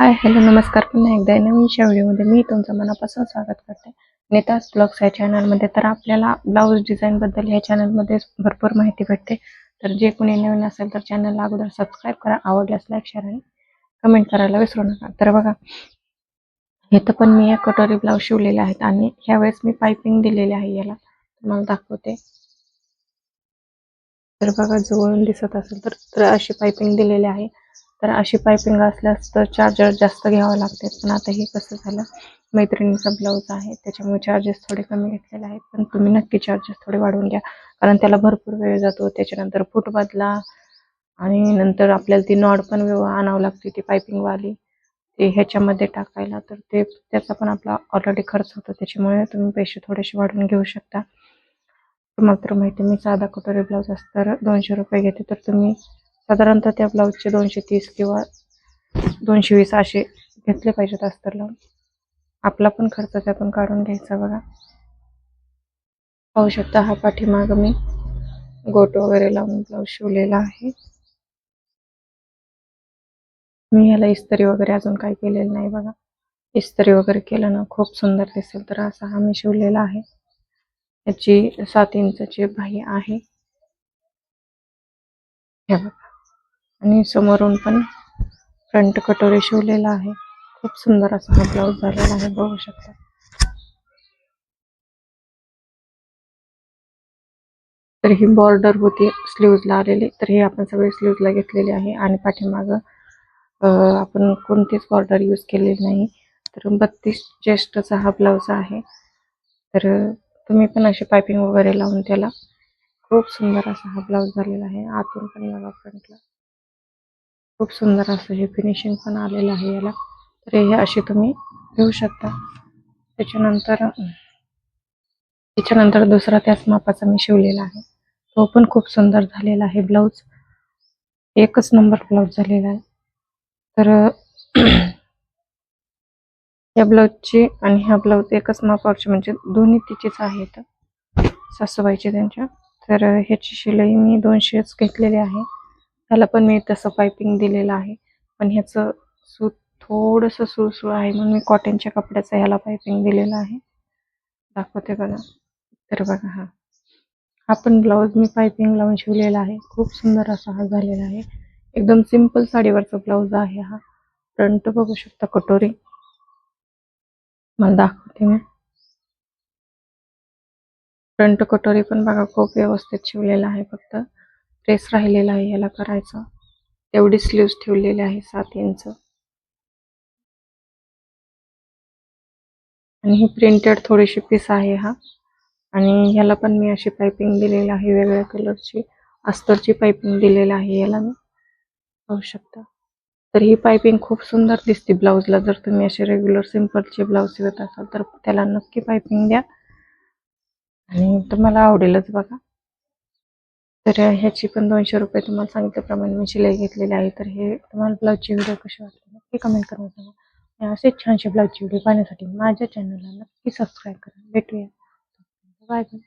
Hi hello नमस्कार पुन्हा एकदा. नवीन व्हिडिओमध्ये मी तुमचं मनापासून स्वागत करते. नेताज ब्लॉग्स या चॅनलमध्ये तर आपल्याला ब्लाऊज डिझाईनबद्दल ह्या चॅनलमध्ये भरपूर माहिती भेटते. तर जे कोणी नवीन असेल तर चॅनलला अगोदर सबस्क्राईब करा आवडल्यास लाईक शेअर आणि कमेंट करायला विसरू नका. तर बघा इथं पण मी एक कटोरी ब्लाऊज शिवलेले आहेत आणि ह्यावेळेस मी पायपिंग दिलेली आहे याला. तुम्हाला दाखवते. तर बघा जवळून दिसत असेल तर तर अशी पायपिंग दिलेली आहे. तर अशी पायपिंग असल्यास तर चार्जर जास्त घ्यावं लागते पण आता हे कसं झालं? मैत्रिणीचा ब्लाऊज आहे त्याच्यामुळे चार्जेस थोडे कमी घेतलेले आहेत. पण तुम्ही नक्की चार्जेस थोडे वाढवून घ्या. कारण त्याला भरपूर वेळ जातो त्याच्यानंतर फूट बदला आणि नंतर आपल्याला ती नॉड पण आणावं लागते ती पायपिंगवाली. ते ह्याच्यामध्ये टाकायला तर ते त्याचा पण आपला ऑलरेडी खर्च होतो. त्याच्यामुळे तुम्ही पैसे थोडेसे वाढवून घेऊ शकता. तुम्हाला तर माहिती मी साधा कटोरी ब्लाऊज असतं. तर दोनशे रुपये घेते तर तुम्ही साधारणतः त्या ब्लाऊजचे दोनशे तीस किंवा दोनशे वीस असे घेतले पाहिजेत अस्तर लावून. आपला पण खर्च त्यातून काढून घ्यायचा बघा. पाहू शकता हा पाठीमाग मी गोट वगैरे लावून ब्लाऊज शिवलेला आहे. मी ह्याला इस्त्री वगैरे अजून काही केलेलं नाही बघा. इस्त्री वगैरे केलं ना खूप सुंदर दिसेल तर असा हा मी शिवलेला आहे. याची सात इंचाची बाही आहे. हे बघा. आणि समोरून पण फ्रंट कटोरी शिवलेला आहे. खूप सुंदर असा हा ब्लाऊज झालेला आहे बघू शकता. तर ही बॉर्डर होती स्लीव्हजला आलेली. तर हे आपण सगळे स्लीव्हजला घेतलेली आहे आणि पाठीमाग आपण कोणतीच बॉर्डर यूज केलेली नाही. तर बत्तीस चेस्टचा हा ब्लाऊज आहे. तर तुम्ही पण अशी पायपिंग वगैरे लावून त्याला. खूप सुंदर असा हा ब्लाऊज झालेला आहे. आतून पण बघा फ्रंटला खूप सुंदर असं हे फिनिशिंग पण आलेलं आहे याला. तर हे असे तुम्ही घेऊ शकता. त्याच्यानंतर त्याच्यानंतर दुसरा त्याच मापाचा मी शिवलेला आहे. तो पण खूप सुंदर झालेला आहे ब्लाऊज एकच नंबर ब्लाऊज झालेला आहे. तर या ब्लाऊजची आणि ह्या ब्लाऊज एकच मापावरची म्हणजे दोन्ही तिचेच आहेत. सासूबाईचे त्यांच्या. तर ह्याची शिलाई मी दोनशेच घेतलेली आहे. त्याला पण मी तसं पायपिंग दिलेलं आहे. पण ह्याचं सूत थोडंसं सुळसुळ आहे म्हणून मी कॉटनच्या कपड्याचं ह्याला पायपिंग दिलेलं आहे. दाखवते बघा. तर बघा हा. हा पण ब्लाऊज मी पायपिंग लावून शिवलेला आहे. खूप सुंदर असा हा झालेला आहे. एकदम सिंपल साडीवरचा ब्लाऊज आहे हा. फ्रंट बघू शकता कटोरी. मला दाखवते मी. फ्रंट कटोरी पण बघा खूप व्यवस्थित शिवलेला आहे फक्त. प्रेस राहिलेला आहे याला करायचं. एवढी स्लीव्स ठेवलेली आहे सात इंच आणि ही प्रिंटेड थोडीशी पीस आहे हा. आणि ह्याला पण मी अशी पायपिंग दिलेली आहे वेगळ्या कलरची अस्तरची पायपिंग दिलेली आहे याला मी. पाहू शकता. तर ही पायपिंग खूप सुंदर दिसते ब्लाऊजला जर तुम्ही असे रेग्युलर सिम्पलचे ब्लाऊज शिवत असाल तर त्याला नक्की पायपिंग द्या. आणि तुम्हाला आवडेलच बघा. तर ह्याची पण दोनशे रुपये तुम्हाला सांगितल्याप्रमाणे मी शिलाई घेतलेली आहे. तर हे तुम्हाला ब्लाऊजची व्हिडिओ कशी वाटली नक्की कमेंट करून सांगा. आणि असेच छानशे ब्लाऊजची व्हिडिओ पाहण्यासाठी माझ्या चॅनलला नक्की सबस्क्राईब करा. भेटूया. Bye bye.